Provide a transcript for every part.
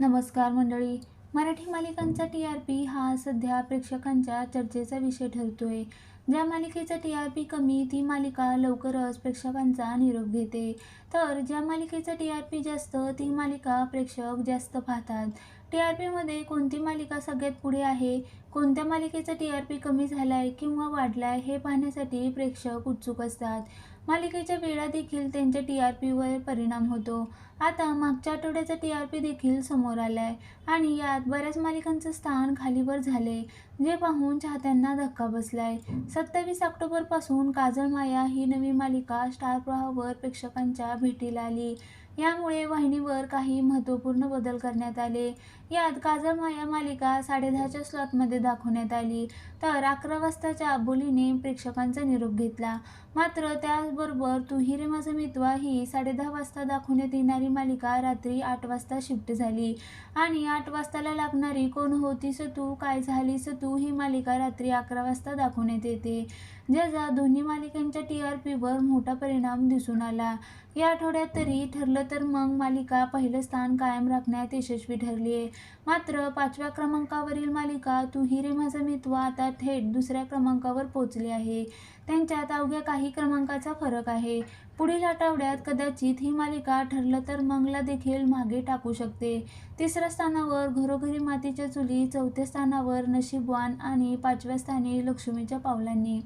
नमस्कार मंडळी. मराठी मालिकांचा टी आर पी हा सध्या प्रेक्षकांच्या चर्चेचा विषय ठरतो आहे ज्या मालिकेचा टी आर पी कमी ती मालिका लवकरच प्रेक्षकांचा निरोप घेते. तर ज्या मालिकेचा टी आर पी जास्त ती मालिका प्रेक्षक जास्त पाहतात. टी आर पीमध्ये कोणती मालिका सगळ्यात पुढे आहे? कोणत्या मालिकेचा टी आर पी कमी झाला आहे किंवा वाढला आहे हे पाहण्यासाठी प्रेक्षक उत्सुक असतात. मालिकेच्या वेळा देखील त्यांच्या टी आर पीवर परिणाम होतो. आता मागच्या आठवड्याचा टी आर पी देखील समोर आला आहे आणि यात बऱ्याच मालिकांचं स्थान खालीवर झाले जे पाहून चाहत्यांना धक्का बसलाय. सत्तावीस ऑक्टोबरपासून काजळ माया ही नवी मालिका स्टार प्रवाहावर प्रेक्षकांच्या भेटीला आली. यामुळे वाहिनीवर काही महत्त्वपूर्ण बदल करण्यात आले. यात काजळ माया मालिका साडेदहाच्या स्लॉटमध्ये दाखवण्यात आली. तर अकरा वाजताच्या बोलीने प्रेक्षकांचा निरोप घेतला. मात्र त्याचबरोबर तू रे माझा मितवा ही साडेदहा वाजता दाखवण्यात येणारी मालिका रात्री आठ वाजता शिफ्ट झाली. आणि आठ वाजताला लागणारी कोण होतीस तू काय झालीस तू ही मालिका रात्री अकरा वाजता दाखवण्यात येते. ज्याचा दोन्ही मालिकांच्या टी आर पीवर मोठा परिणाम दिसून आला. या आठवड्यात तरी ठरलं तर मग मालिका पहिलं स्थान कायम राखण्यात यशस्वी ठरली आहे. मात्र पाचव्या क्रमांकावरील मालिका तू हिरे माझा मितवा आता थेट दुसऱ्या क्रमांकावर पोचली आहे. त्यांच्यात अवघ्या काही क्रमांकाचा फरक आहे. पुढील आठवड्यात कदाचित ही मालिका ठरलं तर मंगला देखील मागे टाकू शकते. तिसऱ्या स्थानावर घरोघरी मातीच्या चुली चौथ्या स्थानावर नशीबवान आणि पाचव्या स्थानी लक्ष्मीच्या पावलांनी.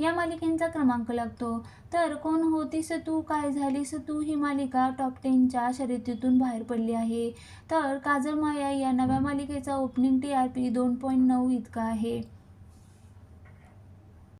या मालिकेंचा क्रमांक लागतो. तर कोण होतीस तू? काय झालीस तू? ही मालिका टॉप टेनच्या शर्यतीतून बाहेर पडली आहे. तर काजल माया या नव्या मालिकेचा ओपनिंग टी आर पी दोन पॉईंट नऊ इतका आहे.